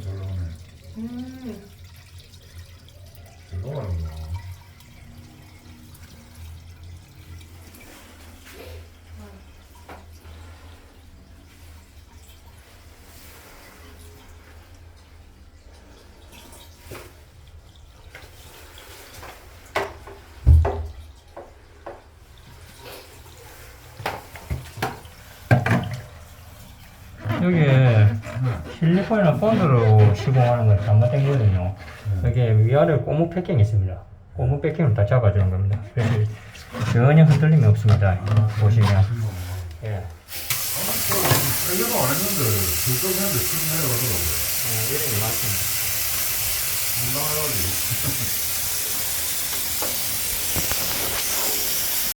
잘 나오네. 음. 이게 실리콘이나 본드로 시공하는 건 잘못된 거거든요. 이게 위아래 고무 패킹이 있습니다. 고무 패킹을 다 잡아주는 겁니다. 그래서 전혀 흔들림이 없습니다. 보시면. 예. 이거 안 했는데 불금 했는데 지금 어, 이름이 맞습니다. 상당하지